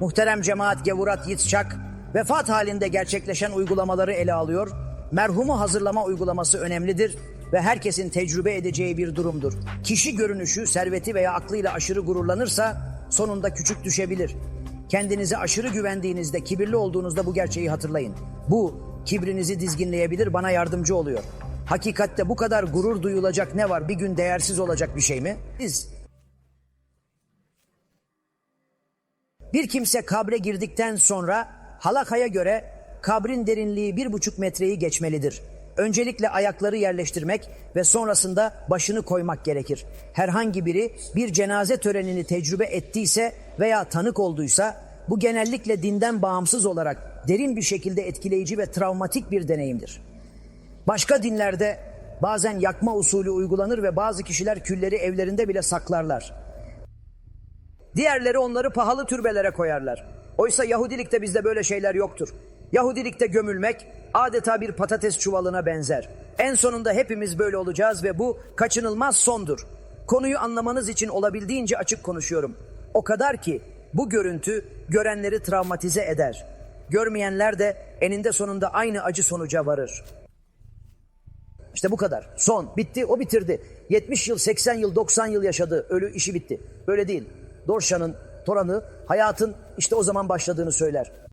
Muhterem cemaat Gevurat Yitzçak, vefat halinde gerçekleşen uygulamaları ele alıyor. Merhumu hazırlama uygulaması önemlidir ve herkesin tecrübe edeceği bir durumdur. Kişi görünüşü, serveti veya aklıyla aşırı gururlanırsa sonunda küçük düşebilir. Kendinize aşırı güvendiğinizde, kibirli olduğunuzda bu gerçeği hatırlayın. Bu kibrinizi dizginleyebilir, bana yardımcı oluyor. Hakikatte bu kadar gurur duyulacak ne var? Bir gün değersiz olacak bir şey mi? Biz Bir kimse kabre girdikten sonra halakaya göre kabrin derinliği bir buçuk metreyi geçmelidir. Öncelikle ayakları yerleştirmek ve sonrasında başını koymak gerekir. Herhangi biri bir cenaze törenini tecrübe ettiyse veya tanık olduysa bu genellikle dinden bağımsız olarak derin bir şekilde etkileyici ve travmatik bir deneyimdir. Başka dinlerde bazen yakma usulü uygulanır ve bazı kişiler külleri evlerinde bile saklarlar. Diğerleri onları pahalı türbelere koyarlar. Oysa Yahudilikte bizde böyle şeyler yoktur. Yahudilikte gömülmek adeta bir patates çuvalına benzer. En sonunda hepimiz böyle olacağız ve bu kaçınılmaz sondur. Konuyu anlamanız için olabildiğince açık konuşuyorum. O kadar ki bu görüntü görenleri travmatize eder. Görmeyenler de eninde sonunda aynı acı sonuca varır. İşte bu kadar. Son. Bitti. O bitirdi. 70 yıl, 80 yıl, 90 yıl yaşadı. Ölü işi bitti. Böyle değil. Dorşa'nın, Toran'ı hayatın işte o zaman başladığını söyler.